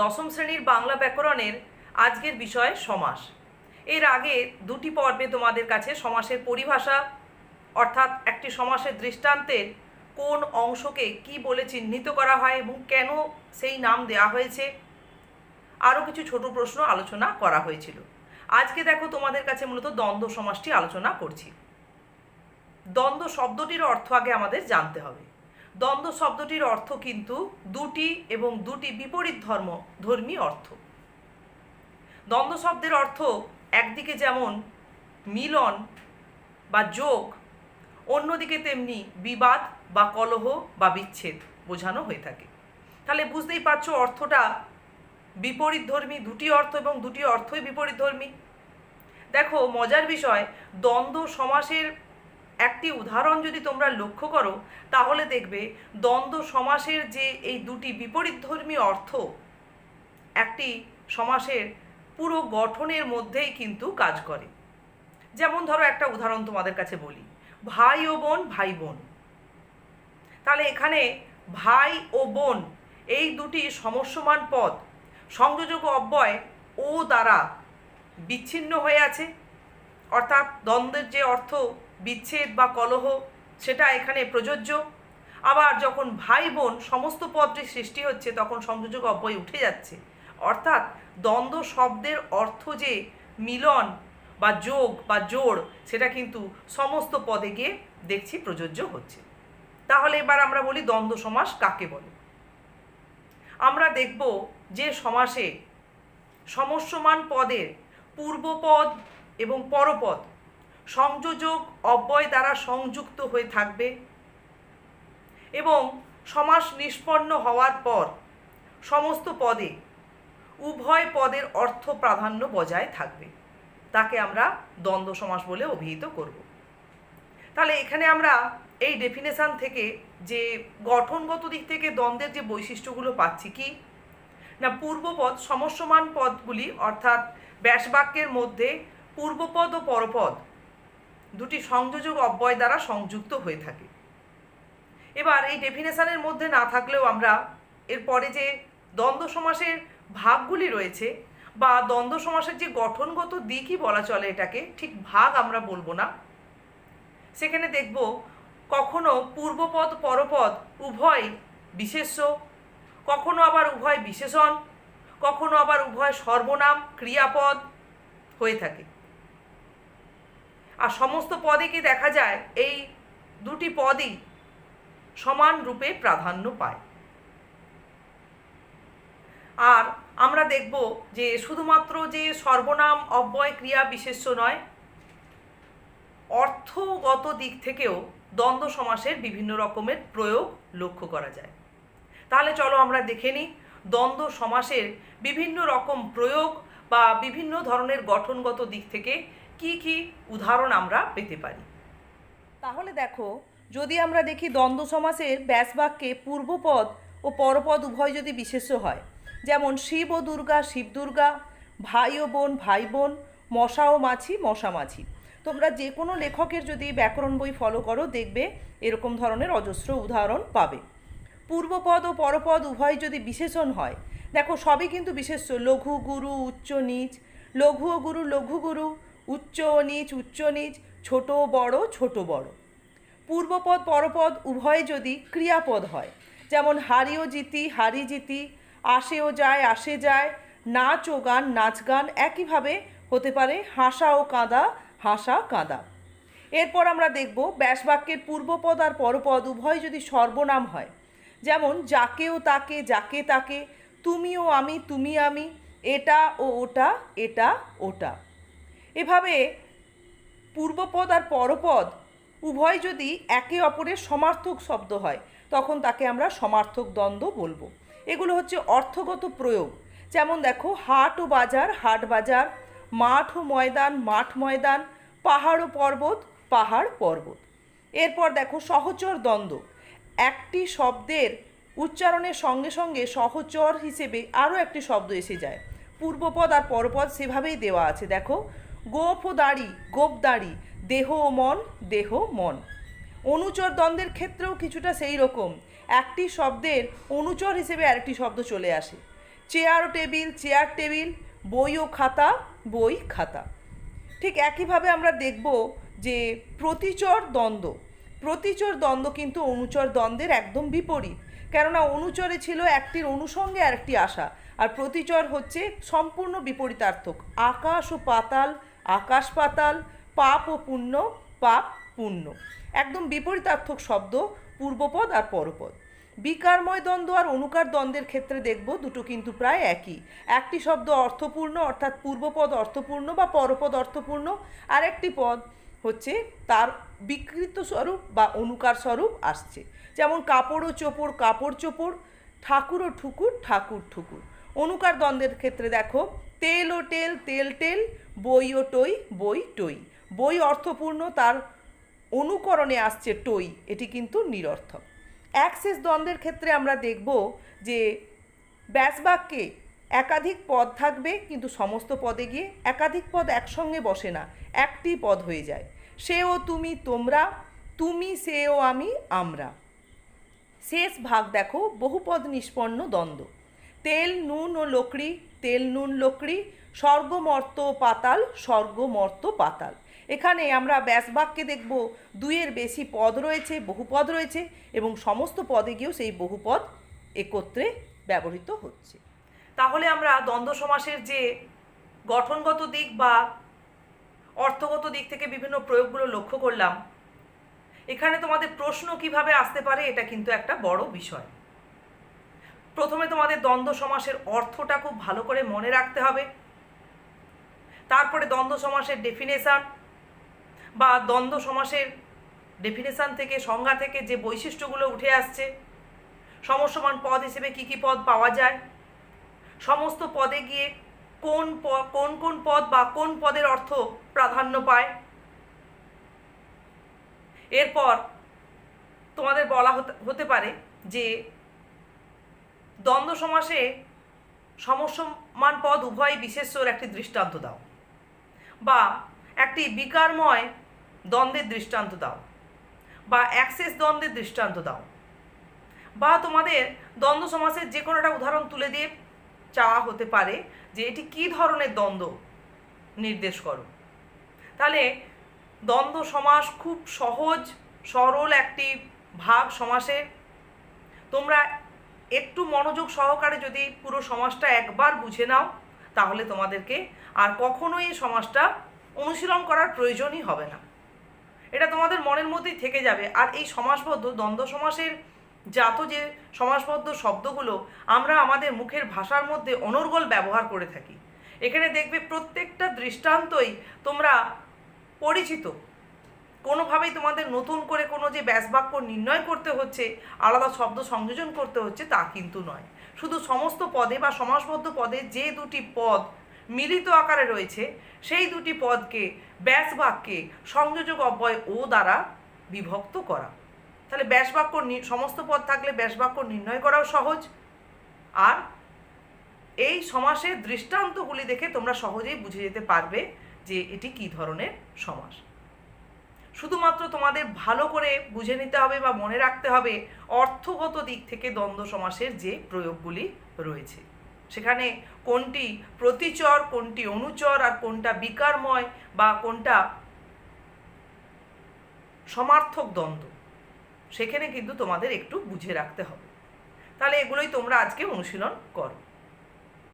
দশম শ্রেণির বাংলা ব্যাকরণের আজকের বিষয় সমাস। এর আগে দুটি পর্বে তোমাদের কাছে সমাসের পরিভাষা, অর্থাৎ একটি সমাসের দৃষ্টান্তের কোন অংশকে কি বলে চিহ্নিত করা হয় এবং কেন সেই নাম দেওয়া হয়েছে, আরও কিছু ছোট প্রশ্ন আলোচনা করা হয়েছিল। আজকে দেখো তোমাদের কাছে মূলত দ্বন্দ্ব সমাসটি আলোচনা করছি। দ্বন্দ্ব শব্দটির অর্থ আগে আমাদের জানতে হবে। দ্বন্দ্ব শব্দটির অর্থ কিন্তু দুটি এবং দুটি বিপরীত ধর্ম ধর্মী অর্থ। দ্বন্দ্ব শব্দের অর্থ একদিকে যেমন মিলন বা যোগ, অন্যদিকে তেমনি বিবাদ বা কলহ বা বিচ্ছেদ বোঝানো হয়ে থাকে। তাহলে বুঝতেই পারছ অর্থটা বিপরীত ধর্মী, দুটি অর্থ এবং দুটি অর্থই বিপরীত ধর্মী। দেখো, মজার বিষয়, দ্বন্দ্ব সমাসের একটি উদাহরণ যদি তোমরা লক্ষ্য করো, তাহলে দেখবে দ্বন্দ্ব সমাসের যে এই দুটি বিপরীতধর্মী অর্থ, একটি সমাসের পুরো গঠনের মধ্যেই কিন্তু কাজ করে। যেমন ধরো একটা উদাহরণ তোমাদের কাছে বলি, ভাই ও বোন, ভাই বোন। তাহলে এখানে ভাই ও বোন, এই দুটি সমস্যমান পদ, সংযোজক অব্যয়, ও দ্বারা বিচ্ছিন্ন হয়ে আছে। অর্থাৎ দ্বন্দ্বের যে অর্থ বিচ্ছেদ বা কলহ, সেটা এখানে প্রযোজ্য। আবার যখন ভাই বোন সমস্ত পদটি সৃষ্টি হচ্ছে, তখন সংযোজক অব্যয় উঠে যাচ্ছে। অর্থাৎ দ্বন্দ্ব শব্দের অর্থ যে মিলন বা যোগ বা জোড়, সেটা কিন্তু সমস্ত পদে গিয়ে দেখছি প্রযোজ্য হচ্ছে। তাহলে এবার আমরা বলি দ্বন্দ্ব সমাস কাকে বলে? আমরা দেখব যে সমাসে সমস্যমান পদের পূর্বপদ এবং পরপদ সংযোজক অব্যয় দ্বারা সংযুক্ত হয়ে থাকবে এবং সমাস নিষ্পন্ন হওয়ার পর সমস্ত পদে উভয় পদের অর্থ প্রাধান্য বজায় থাকবে। তাকে আমরা দ্বন্দ্ব সমাস বলে অভিহিত করব। তাহলে এখানে আমরা এই ডেফিনেশান থেকে যে গঠনগত দিক থেকে দ্বন্দ্বের যে বৈশিষ্ট্যগুলো পাচ্ছি কি? না পূর্বপদ সমস্যমান পদগুলি অর্থাৎ ব্যাসবাক্যের মধ্যে পূর্বপদ ও পরপদ দুটি সংযোজক অব্যয় দ্বারা সংযুক্ত হয়ে থাকে। এবার এই ডেফিনেশনের মধ্যে না থাকলেও আমরা এরপরে যে দ্বন্দ্ব সমাসের ভাগগুলি রয়েছে বা দ্বন্দ্ব সমাসের যে গঠনগত দিকই বলা চলে এটাকে, ঠিক ভাগ আমরা বলব না। সেখানে দেখব কখনো পূর্বপদ, পরপদ, উভয় বিশেষ্য, কখনো আবার উভয় বিশেষণ, কখনো আবার উভয় সর্বনাম, ক্রিয়াপদ হয়ে থাকে। আর সমস্ত পদে কি দেখা যায়? এই দুটি পদই সমান রূপে প্রাধান্য পায়। আর আমরা দেখব যে শুধুমাত্র যে সর্বনাম অব্যয় ক্রিয়া বিশেষ্য নয়, অর্থগত দিক থেকেও দ্বন্দ্ব সমাসের বিভিন্ন রকমের প্রয়োগ লক্ষ্য করা যায়। তাহলে চলো আমরা দেখে নিই দ্বন্দ্ব সমাসের বিভিন্ন রকম প্রয়োগ বা বিভিন্ন ধরনের গঠনগত দিক থেকে কি কি উদাহরণ আমরা পেতে পারি? তাহলে দেখো, যদি আমরা দেখি দ্বন্দ্ব সমাসের ব্যাসবাক্যে পূর্বপদ ও পরপদ উভয় যদি বিশেষ্য হয়, যেমন শিব ও দুর্গা, শিব দুর্গা, ভাই ও বোন, ভাই বোন, মশা ও মাছি, মশা মাছি। তোমরা যে কোনো লেখকের যদি ব্যাকরণ বই ফলো করো, দেখবে এরকম ধরনের অজস্র উদাহরণ পাবে। পূর্বপদ ও পরপদ উভয় যদি বিশেষণ হয়, দেখো সবই কিন্তু বিশেষ্য। লঘু, গুরু, উচ্চ, নিচ। লঘু ও গুরু, লঘু, গুরু। উচ্চ নিচ উচ্চ নিচ, ছোট, বড় ছোট, বড়। পূর্বপদ, পরপদ উভয় যদি ক্রিয়াপদ হয়, যেমন হারিও জিতি, হারি জিতি, আসেও যায়, আসে যায়, নাচ ও গান, নাচ গান একইভাবে হতে পারে হাসা ও কাঁদা, হাসা, কাঁদা। এরপর আমরা দেখব ব্যাসবাক্যের পূর্বপদ আর পরপদ উভয় যদি সর্বনাম হয়, যেমন যাকেও তাকে, যাকে তাকে তুমি ও আমি, তুমি আমি, এটা ও ওটা, এটা, ওটা। এভাবে পূর্বপদ আর পরপদ উভয় যদি একে অপরের সমার্থক শব্দ হয়, তখন তাকে আমরা সমার্থক দ্বন্দ্ব বলব। এগুলো হচ্ছে অর্থগত প্রয়োগ। যেমন দেখো, হাট ও বাজার, হাট বাজার, মাঠ ও ময়দান, মাঠ ময়দান, পাহাড় ও পর্বত, পাহাড়, পর্বত। এরপর দেখো, সহচর দ্বন্দ্ব। একটি শব্দের উচ্চারণের সঙ্গে সঙ্গে সহচর হিসেবে আরও একটি শব্দ এসে যায়। পূর্বপদ আর পরপদ সেভাবেই দেওয়া আছে। দেখো গোপ দাড়ি গোপ দাড়ি দেহ ও মন, দেহ, মন। অনুচর দ্বন্দ্বের ক্ষেত্রেও কিছুটা সেই রকম। একটি শব্দের অনুচর হিসেবে আরেকটি শব্দ চলে আসে। চেয়ার ও টেবিল, চেয়ার টেবিল, বই ও খাতা, বই, খাতা। ঠিক একইভাবে আমরা দেখব যে প্রতিচর দ্বন্দ্ব। প্রতিচর দ্বন্দ্ব কিন্তু অনুচর দ্বন্দ্বের একদম বিপরীত। কেননা অনুচরে ছিল একটির অনুষঙ্গে আরেকটি আশা। আর প্রতিচর হচ্ছে সম্পূর্ণ বিপরীতার্থক। আকাশ ও পাতাল আকাশ পাতাল, পাপ ও পুণ্য, পাপ পুণ্য। একদম বিপরীতার্থক শব্দ, পূর্বপদ আর পরপদ। বিকারময় দ্বন্দ্ব আর অনুকার দ্বন্দ্বের ক্ষেত্রে দেখব দুটো কিন্তু প্রায় একই। একটি শব্দ অর্থপূর্ণ, অর্থাৎ পূর্বপদ অর্থপূর্ণ বা পরপদ অর্থপূর্ণ। আর একটি পদ হচ্ছে তার বিকৃত স্বরূপ বা অনুকার স্বরূপ আসছে। যেমন কাপড় ও চোপড়, কাপড় চোপড়, ঠাকুর ও ঠুকুর, ঠাকুর ঠুকুর। অনুকার দ্বন্দ্বের ক্ষেত্রে দেখো, তেল ও টেল তেল টেল বই ও টই, বই টই। বই অর্থপূর্ণ, তার অনুকরণে আসছে টই, এটি কিন্তু নিরর্থক। অ্যাক্সেস দ্বন্দ্বের ক্ষেত্রে আমরা দেখব যে ব্যাসবাক্যে একাধিক পদ থাকবে, কিন্তু সমস্ত পদে গিয়ে একাধিক পদ একসঙ্গে বসে না, একটি পদ হয়ে যায়। সে ও তুমি, তোমরা, তুমি সে ও আমি, আমরা। শেষ ভাগ দেখো, বহুপদ নিষ্পন্ন দ্বন্দ্ব। তেল, নুন ও লকড়ি, তেল, নুন, লকড়ি স্বর্গমর্ত পাতাল স্বর্গমর্ত পাতাল এখানে আমরা ব্যাসবাক্যে দেখব, দুইয়ের বেশি পদ রয়েছে, বহুপদ রয়েছে এবং সমস্ত পদে গিয়েও সেই বহুপদ একত্রে ব্যবহৃত হচ্ছে। তাহলে আমরা দ্বন্দ্ব সমাসের যে গঠনগত দিক বা অর্থগত দিক থেকে বিভিন্ন প্রয়োগগুলো লক্ষ্য করলাম, এখানে তোমাদের প্রশ্ন কীভাবে আসতে পারে এটা কিন্তু একটা বড় বিষয়। প্রথমে তোমাদের দ্বন্দ্ব সমাসের অর্থটা খুব ভালো করে মনে রাখতে হবে। তারপরে দ্বন্দ্ব সমাসের ডেফিনেশান বা দ্বন্দ্ব সমাসের ডেফিনেশান থেকে, সংজ্ঞা থেকে যে বৈশিষ্ট্যগুলো উঠে আসছে সমস্যমান পদ হিসেবে কি কি পদ পাওয়া যায়, সমস্ত পদে গিয়ে কোন কোন কোন পদ বা কোন পদের অর্থ প্রাধান্য পায়। এরপর তোমাদের বলা হতে হতে পারে যে দ্বন্দ্ব সমাসে সমস্যমান পদ উভয় বিশেষ্যর একটি দৃষ্টান্ত দাও। বা একটি বিকারময় দ্বন্দ্বের দৃষ্টান্ত দাও, বা অ্যাক্সেস দ্বন্দ্বের দৃষ্টান্ত দাও, বা তোমাদের দ্বন্দ্ব সমাসের যে কোনো একটা উদাহরণ তুলে দিয়ে চাওয়া হতে পারে যে এটি কী ধরনের দ্বন্দ্ব নির্দেশ করো। তাহলে দ্বন্দ্ব সমাস খুব সহজ, সরল একটি ভাগ সমাসের তোমরা একটু মনোযোগ সহকারে যদি পুরো সমাজটা একবার বুঝে নাও তাহলে তোমাদেরকে আর কখনোই এই সমাজটা অনুশীলন করার প্রয়োজনই হবে না। এটা তোমাদের মনের মধ্যেই থেকে যাবে। আর এই সমাসবদ্ধ দ্বন্দ্ব সমাসের জাত যে সমাসবদ্ধ শব্দগুলো, আমরা আমাদের মুখের ভাষার মধ্যে অনর্গল ব্যবহার করে থাকি। এখানে দেখবে প্রত্যেকটা দৃষ্টান্তই তোমরা পরিচিত। কোনোভাবেই তোমাদের নতুন করে কোনো যে ব্যাসবাক্য নির্ণয় করতে হচ্ছে, আলাদা শব্দ সংযোজন করতে হচ্ছে তা কিন্তু নয়। শুধু সমস্ত পদে বা সমাসবদ্ধ পদে যে দুটি পদ মিলিত আকারে রয়েছে, সেই দুটি পদকে ব্যাসবাক্যে সংযোজক অব্যয় ও দ্বারা বিভক্ত করা। তাহলে ব্যাসবাক্য সমস্ত পদ থাকলে ব্যাসবাক্য নির্ণয় করাও সহজ। আর এই সমাসের দৃষ্টান্তগুলি দেখে তোমরা সহজেই বুঝে যেতে পারবে যে এটি কী ধরনের সমাস। শুধুমাত্র তোমাদের ভালো করে বুঝে নিতে হবে বা মনে রাখতে হবে অর্থগত দিক থেকে দ্বন্দ্ব সমাসের যে প্রয়োগগুলি রয়েছে। সেখানে কোনটি প্রতিচর, কোনটি অনুচর, আর কোনটা বিকারময় বা কোনটা সমার্থক দ্বন্দ্ব, সেখানে কিন্তু তোমাদের একটু বুঝে রাখতে হবে। তাহলে এগুলোই তোমরা আজকে অনুশীলন করো।